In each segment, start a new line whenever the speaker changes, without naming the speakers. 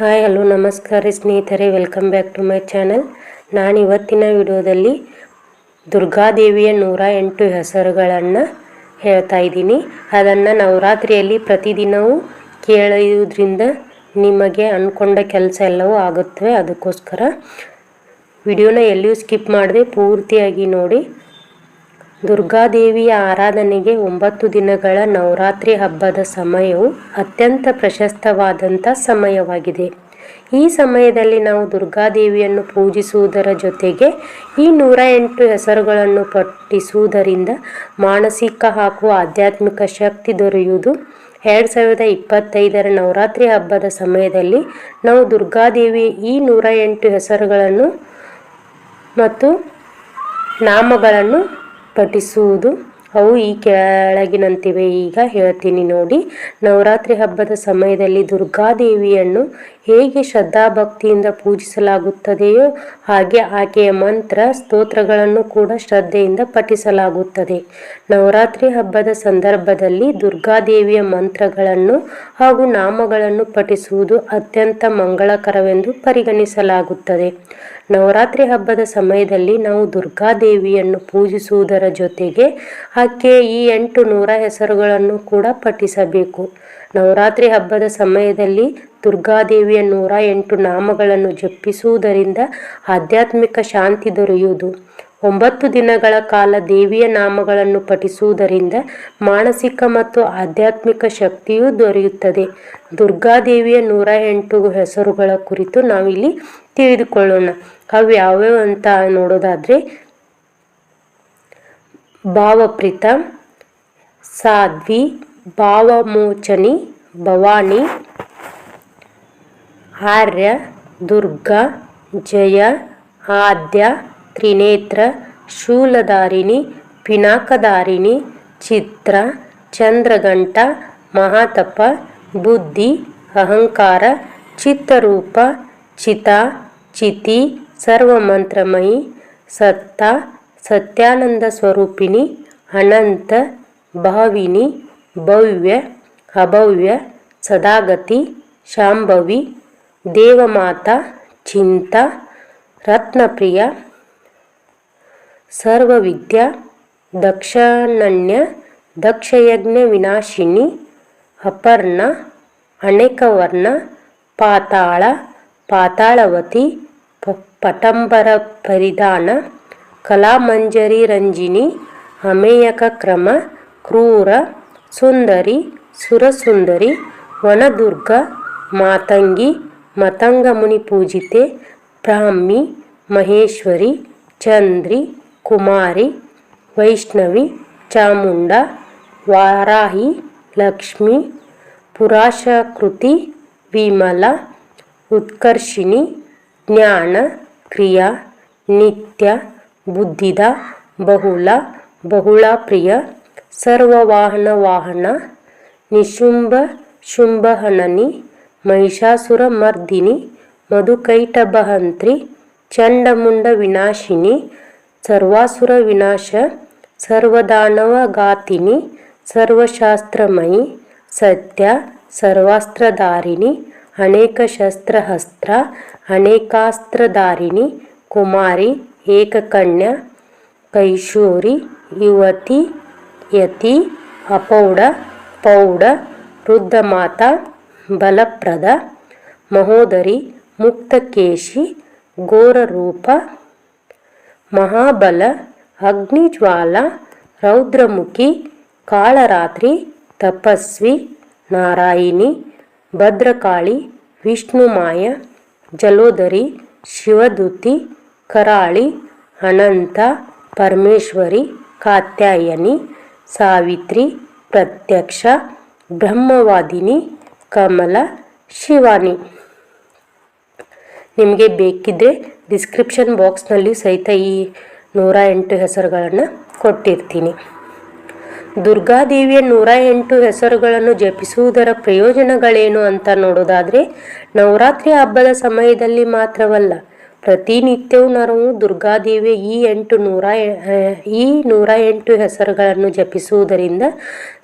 Hi hello ನಮಸ್ಕಾರ ಸ್ನೇಹಿತರೆ welcome back to my channel ನಾನು ಇವತ್ತಿನ ವಿಡಿಯೋದಲ್ಲಿ ದುರ್ಗಾದೇವಿಯ ನೂರ ಎಂಟು ಹೆಸರುಗಳನ್ನು ಹೇಳ್ತಾ ಇದ್ದೀನಿ. ಅದನ್ನು ನವರಾತ್ರಿಯಲ್ಲಿ ಪ್ರತಿದಿನವೂ ಕೇಳುವುದರಿಂದ ನಿಮಗೆ ಅಂದ್ಕೊಂಡ ಕೆಲಸ ಎಲ್ಲವೂ ಆಗುತ್ತವೆ. ಅದಕ್ಕೋಸ್ಕರ ವಿಡಿಯೋನ ಎಲ್ಲಿಯೂ ಸ್ಕಿಪ್ ಮಾಡದೆ ಪೂರ್ತಿಯಾಗಿ ನೋಡಿ. ದುರ್ಗಾದೇವಿಯ ಆರಾಧನೆಗೆ ಒಂಬತ್ತು ದಿನಗಳ ನವರಾತ್ರಿ ಹಬ್ಬದ ಸಮಯವು ಅತ್ಯಂತ ಪ್ರಶಸ್ತವಾದಂಥ ಸಮಯವಾಗಿದೆ. ಈ ಸಮಯದಲ್ಲಿ ನಾವು ದುರ್ಗಾದೇವಿಯನ್ನು ಪೂಜಿಸುವುದರ ಜೊತೆಗೆ ಈ ನೂರ ಎಂಟು ಹೆಸರುಗಳನ್ನು ಪಠಿಸುವುದರಿಂದ ಮಾನಸಿಕ ಹಾಗೂ ಆಧ್ಯಾತ್ಮಿಕ ಶಕ್ತಿ ದೊರೆಯುವುದು. ಎರಡು ಸಾವಿರದ ಇಪ್ಪತ್ತೈದರ ನವರಾತ್ರಿ ಹಬ್ಬದ ಸಮಯದಲ್ಲಿ ನಾವು ದುರ್ಗಾದೇವಿಯ ಈ ನೂರ ಎಂಟು ಹೆಸರುಗಳನ್ನು ಮತ್ತು ನಾಮಗಳನ್ನು ಪಠಿಸುವುದು ಅವು ಈ ಕೆಳಗಿನಂತಿವೆ. ಈಗ ಹೇಳ್ತೀನಿ ನೋಡಿ. ನವರಾತ್ರಿ ಹಬ್ಬದ ಸಮಯದಲ್ಲಿ ದುರ್ಗಾದೇವಿಯನ್ನು ಹೇಗೆ ಶ್ರದ್ಧಾಭಕ್ತಿಯಿಂದ ಪೂಜಿಸಲಾಗುತ್ತದೆಯೋ ಹಾಗೆ ಆಕೆಯ ಮಂತ್ರ, ಸ್ತೋತ್ರಗಳನ್ನು ಕೂಡ ಶ್ರದ್ಧೆಯಿಂದ ಪಠಿಸಲಾಗುತ್ತದೆ. ನವರಾತ್ರಿ ಹಬ್ಬದ ಸಂದರ್ಭದಲ್ಲಿ ದುರ್ಗಾದೇವಿಯ ಮಂತ್ರಗಳನ್ನು ಹಾಗೂ ನಾಮಗಳನ್ನು ಪಠಿಸುವುದು ಅತ್ಯಂತ ಮಂಗಳಕರವೆಂದು ಪರಿಗಣಿಸಲಾಗುತ್ತದೆ. ನವರಾತ್ರಿ ಹಬ್ಬದ ಸಮಯದಲ್ಲಿ ನಾವು ದುರ್ಗಾದೇವಿಯನ್ನು ಪೂಜಿಸುವುದರ ಜೊತೆಗೆ ಆಕೆಯ ಈ ಎಂಟು ನೂರ ಹೆಸರುಗಳನ್ನು ಕೂಡ ಪಠಿಸಬೇಕು. ನವರಾತ್ರಿ ಹಬ್ಬದ ಸಮಯದಲ್ಲಿ ದುರ್ಗಾದೇವಿಯ ನೂರ ಎಂಟು ನಾಮಗಳನ್ನು ಜಪಿಸುವುದರಿಂದ ಆಧ್ಯಾತ್ಮಿಕ ಶಾಂತಿ ದೊರೆಯುವುದು. ಒಂಬತ್ತು ದಿನಗಳ ಕಾಲ ದೇವಿಯ ನಾಮಗಳನ್ನು ಪಠಿಸುವುದರಿಂದ ಮಾನಸಿಕ ಮತ್ತು ಆಧ್ಯಾತ್ಮಿಕ ಶಕ್ತಿಯೂ ದೊರೆಯುತ್ತದೆ. ದುರ್ಗಾದೇವಿಯ ನೂರ ಎಂಟು ಹೆಸರುಗಳ ಕುರಿತು ನಾವಿಲ್ಲಿ ತಿಳಿದುಕೊಳ್ಳೋಣ. ಅವು ಯಾವ್ಯಾವ ಅಂತ ನೋಡೋದಾದರೆ, ಭಾವಪ್ರೀತ, ಸಾಧ್ವಿ, ಭಾವಮೋಚನಿ, ಭವಾನಿ ಆರ್ಯ ದುರ್ಗ, ಜಯ, ಆದ್ಯ, ತ್ರಿನೇತ್ರ, ಶೂಲಧಾರಿಣಿ, ಪಿನಾಕಧಾರಿಣಿ, ಚಿತ್ರ, ಚಂದ್ರಗಂಟ, ಮಹಾತಪ, ಬುದ್ಧಿ, ಅಹಂಕಾರ, ಚಿತ್ತರೂಪ, ಚಿತ, ಚಿತಿ, ಸರ್ವಮಂತ್ರಮಯಿ, ಸತ್ತ, ಸತ್ಯಾನಂದ ಸ್ವರೂಪಿಣಿ, ಅನಂತ, ಭಾವಿನಿ, ಭವ್ಯ, ಅಭವ್ಯ, ಸದಾಗತಿ, ಶಾಂಭವಿ ದೇವಮಾತಾ, ಚಿಂತ, ರತ್ನಪ್ರಿಯ, ಸರ್ವವಿದ್ಯಾ ದಕ್ಷಣ್ಯ ದಕ್ಷಯಜ್ಞ ವಿನಾಶಿನಿ, ಅಪರ್ಣ ಅನೇಕವರ್ಣ ಪಾತಾಳ, ಪಾತಾಳವತಿ ಪಟಂಬರ ಪರಿಧಾನ, ಕಲಾಮಂಜರಿ ರಂಜಿನಿ, ಅಮೇಯಕ ಕ್ರಮ, ಕ್ರೂರ, ಸುಂದರಿ, ಸುರಸುಂದರಿ, ವನದುರ್ಗ, ಮಾತಂಗಿ ಮತಂಗ ಮುನಿ ಪೂಜಿತೆ, ಬ್ರಾಹ್ಮಿ, ಮಹೇಶ್ವರಿ, ಚಂದ್ರಿ, ಕುಮಾರಿ, ವೈಷ್ಣವಿ, ಚಾಮುಂಡ, ವಾರಾಹಿ, ಲಕ್ಷ್ಮಿ, ಪುರಾಶಕೃತಿ, ವಿಮಲ, ಉತ್ಕರ್ಷಿಣಿ, ಜ್ಞಾನ, ಕ್ರಿಯಾ, ನಿತ್ಯ, ಬುದ್ಧಿದ, ಬಹುಳ ಬಹುಳ ಪ್ರಿಯ ಸರ್ವವಾಹನ ವಾಹನ ನಿಶುಂಭ ಶುಂಭಹನನಿ ಮಹಿಷಾಸುರ ಮರ್ದಿನಿ ಮಧುಕೈಟಭಹಂತ್ರಿ ಚಂಡಮುಂಡ ವಿನಾಶಿನಿ, ಸರ್ವಾಸುರ ವಿನಾಶ, ಸರ್ವದಾನವ ಗಾತಿನಿ ಸರ್ವಶಾಸ್ತ್ರಮಯಿ, ಸತ್ಯ, ಸರ್ವಾಸ್ತ್ರಧಾರಿಣಿ, ಅನೇಕ ಶಸ್ತ್ರಹಸ್ತ್ರ, ಅನೇಕಾಸ್ತ್ರಧಾರಿಣಿ, ಕುಮಾರಿ, ಏಕಕನ್ಯ, ಕೈಶೋರಿ, ಯುವತಿ, ಯತಿ ಅಪೌಢ ಪೌಢ ವೃದ್ಧಮಾತಾ ಬಲಪ್ರದ ಮಹೋದರಿ ಮುಕ್ತಕೇಶಿ ಘೋರರೂಪ ಮಹಾಬಲ ಅಗ್ನಿಜ್ವಾಲ ರೌದ್ರಮುಖಿ ಕಾಳರಾತ್ರಿ ತಪಸ್ವಿ ನಾರಾಯಣಿ ಭದ್ರಕಾಳಿ ವಿಷ್ಣುಮಾಯ ಜಲೋದರಿ ಶಿವದೂತಿ ಕರಾಳಿ ಅನಂತ ಪರಮೇಶ್ವರಿ ಕಾತ್ಯಾಯನಿ ಸಾವಿತ್ರಿ ಪ್ರತ್ಯಕ್ಷ ಬ್ರಹ್ಮವಾದಿನಿ ಕಮಲ ಶಿವಾನಿ. ನಿಮಗೆ ಬೇಕಿದ್ದರೆ ಡಿಸ್ಕ್ರಿಪ್ಷನ್ ಬಾಕ್ಸ್ನಲ್ಲಿ ಸಹಿತ ಈ ನೂರ ಎಂಟು ಹೆಸರುಗಳನ್ನು ಕೊಟ್ಟಿರ್ತೀನಿ. ದುರ್ಗಾದೇವಿಯ ನೂರ ಎಂಟು ಹೆಸರುಗಳನ್ನು ಜಪಿಸುವುದರ ಪ್ರಯೋಜನಗಳೇನು ಅಂತ ನೋಡೋದಾದರೆ, ನವರಾತ್ರಿ ಹಬ್ಬದ ಸಮಯದಲ್ಲಿ ಮಾತ್ರವಲ್ಲ ಪ್ರತಿನಿತ್ಯವೂ ನಾವು ದುರ್ಗಾದೇವಿಯ ಈ ಎಂಟು ನೂರ ಈ ನೂರ ಎಂಟು ಹೆಸರುಗಳನ್ನು ಜಪಿಸುವುದರಿಂದ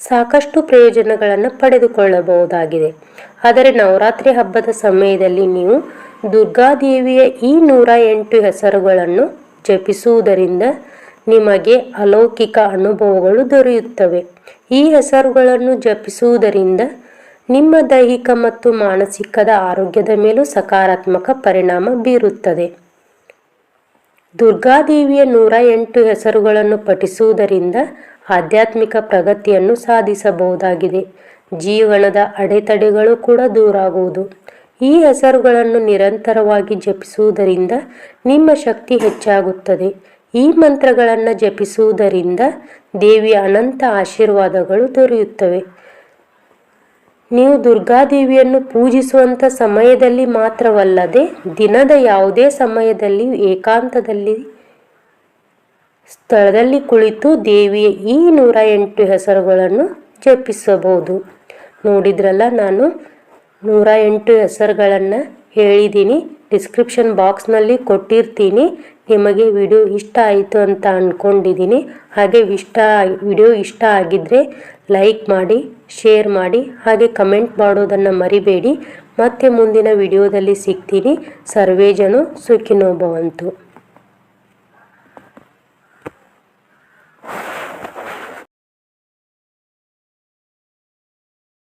ಸಾಕಷ್ಟು ಪ್ರಯೋಜನಗಳನ್ನು ಪಡೆದುಕೊಳ್ಳಬಹುದಾಗಿದೆ. ಆದರೆ ನವರಾತ್ರಿ ಹಬ್ಬದ ಸಮಯದಲ್ಲಿ ನೀವು ದುರ್ಗಾದೇವಿಯ ಈ ನೂರ ಎಂಟು ಹೆಸರುಗಳನ್ನು ಜಪಿಸುವುದರಿಂದ ನಿಮಗೆ ಅಲೌಕಿಕ ಅನುಭವಗಳು ದೊರೆಯುತ್ತವೆ. ಈ ಹೆಸರುಗಳನ್ನು ಜಪಿಸುವುದರಿಂದ ನಿಮ್ಮ ದೈಹಿಕ ಮತ್ತು ಮಾನಸಿಕದ ಆರೋಗ್ಯದ ಮೇಲೂ ಸಕಾರಾತ್ಮಕ ಪರಿಣಾಮ ಬೀರುತ್ತದೆ. ದುರ್ಗಾದೇವಿಯ ನೂರ ಎಂಟು ಹೆಸರುಗಳನ್ನು ಪಠಿಸುವುದರಿಂದ ಆಧ್ಯಾತ್ಮಿಕ ಪ್ರಗತಿಯನ್ನು ಸಾಧಿಸಬಹುದಾಗಿದೆ. ಜೀವನದ ಅಡೆತಡೆಗಳು ಕೂಡ ದೂರಾಗುವುದು. ಈ ಹೆಸರುಗಳನ್ನು ನಿರಂತರವಾಗಿ ಜಪಿಸುವುದರಿಂದ ನಿಮ್ಮ ಶಕ್ತಿ ಹೆಚ್ಚಾಗುತ್ತದೆ. ಈ ಮಂತ್ರಗಳನ್ನು ಜಪಿಸುವುದರಿಂದ ದೇವಿಯ ಅನಂತ ಆಶೀರ್ವಾದಗಳು ದೊರೆಯುತ್ತವೆ. ನೀವು ದುರ್ಗಾದೇವಿಯನ್ನು ಪೂಜಿಸುವಂಥ ಸಮಯದಲ್ಲಿ ಮಾತ್ರವಲ್ಲದೆ ದಿನದ ಯಾವುದೇ ಸಮಯದಲ್ಲಿ ಏಕಾಂತದಲ್ಲಿ ಸ್ಥಳದಲ್ಲಿ ಕುಳಿತು ದೇವಿಯ ಈ ನೂರ ಎಂಟು ಹೆಸರುಗಳನ್ನು ಜಪಿಸಬಹುದು. ನೋಡಿದ್ರಲ್ಲ ನಾನು? ನೂರ ಎಂಟು ಹೆಸರುಗಳನ್ನು ಹೇಳಿದ್ದೀನಿ. ಡಿಸ್ಕ್ರಿಪ್ಷನ್ ಬಾಕ್ಸ್ನಲ್ಲಿ ಕೊಟ್ಟಿರ್ತೀನಿ. ನಿಮಗೆ ವಿಡಿಯೋ ಇಷ್ಟ ಆಯಿತು ಅಂತ ಅಂದ್ಕೊಂಡಿದ್ದೀನಿ ಹಾಗೆ ಇಷ್ಟ ವಿಡಿಯೋ ಇಷ್ಟ ಆಗಿದ್ದರೆ ಲೈಕ್ ಮಾಡಿ ಶೇರ್ ಮಾಡಿ, ಹಾಗೆ ಕಮೆಂಟ್ ಮಾಡೋದನ್ನು ಮರಿಬೇಡಿ. ಮತ್ತೆ ಮುಂದಿನ ವಿಡಿಯೋದಲ್ಲಿ ಸಿಗ್ತೀನಿ. ಸರ್ವೇ ಜನ ಸುಖಿನೋ ಭವಂತು